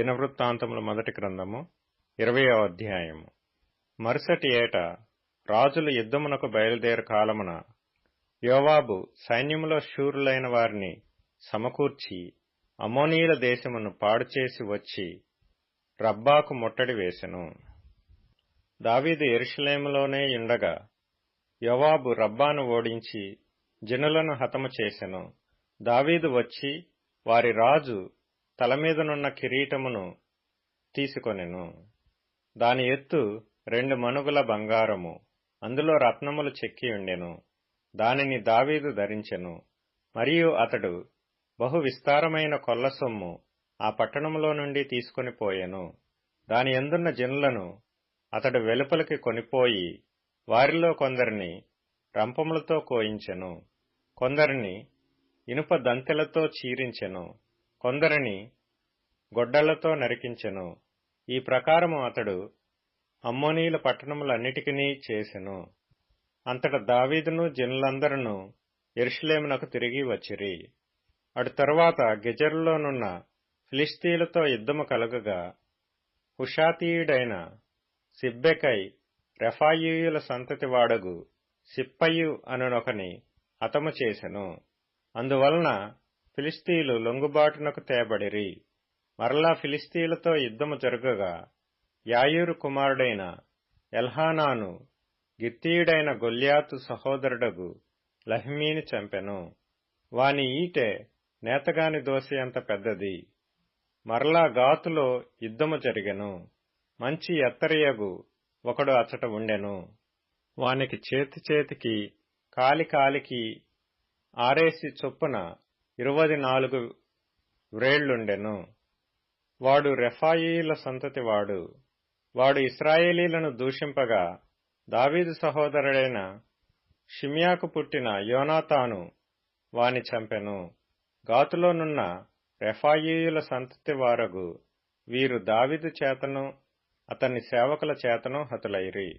దినవృత్తాంతముల మొదటి గ్రంథము ఇరవయో అధ్యాయము. మరుసటి ఏట రాజులు యుద్ధమునకు బయలుదేరు కాలమున యోవాబు సైన్యములో శూరులైన వారిని సమకూర్చి అమోనీయుల దేశమును పాడుచేసి వచ్చి రబ్బాకు ముట్టడి వేసెను. దావీదు ఎరుషలేములోనే ఉండగా యోవాబు రబ్బాను ఓడించి జనులను హతము చేసెను. దావీదు వచ్చి వారి రాజు తలమీదనున్న కిరీటమును తీసుకొనెను. దాని ఎత్తు రెండు మనుగుల బంగారము. అందులో రత్నములు చెక్కి ఉండెను. దానిని దావీదు ధరించెను. మరియు అతడు బహు విస్తారమైన కొల్ల సొమ్ము ఆ పట్టణములో నుండి తీసుకుని పోయెను. దాని ఎందున్న జనులను అతడు వెలుపలికి కొనిపోయి వారిలో కొందరిని రంపములతో కోయించెను. కొందరిని ఇనుప దంతెలతో చీరించెను. కొందరిని గొడ్డళ్ళతో నరికించెను. ఈ ప్రకారము అతడు అమ్మోనీయుల పట్టణములన్నిటికీ చేసెను. అంతట దావీదును జనులందరూ ఎరుషలేమునకు తిరిగి వచ్చిరి. అటు తరువాత గెజరులోనున్న ఫిలిస్తీలతో యుద్ధము కలుగగా హుషాతీయుడైన సిబ్బెకై రెఫాయియుల సంతతి వాడగు సిప్పయు అనునొకని హతము చేసెను. అందువలన ఫిలిస్తీలు లొంగుబాటునకు తేబడిరి. మరలా ఫిలిస్తీలతో యుద్ధము జరుగగా యాయూరు కుమారుడైన ఎల్హానాను గిత్తీయుడైన గొల్యాతు సహోదరుడగు లహ్మీని చంపెను. వాని ఈటె నేతగాని దోసి అంత పెద్దది. మరలా గాతులో యుద్ధము జరిగెను. మంచి ఎత్తరియగు ఒకడు అచ్చట ఉండెను. వానికి చేతి చేతికి కాలి కాలికి ఆరేసి చొప్పున ఇరువది నాలుగు వ్రేళ్ళుండెను వాడు రెఫాయిల సంతతి వాడు వాడు ఇస్రాయేలీలను దూషింపగా దావీదు సహోదరుడైన షిమియాకు పుట్టిన యోనాతాను వాని చంపెను. గాతులోనున్న రెఫాయియుల సంతతి వారగు వీరు దావీదు చేతను అతని సేవకుల చేతను హతులైరి.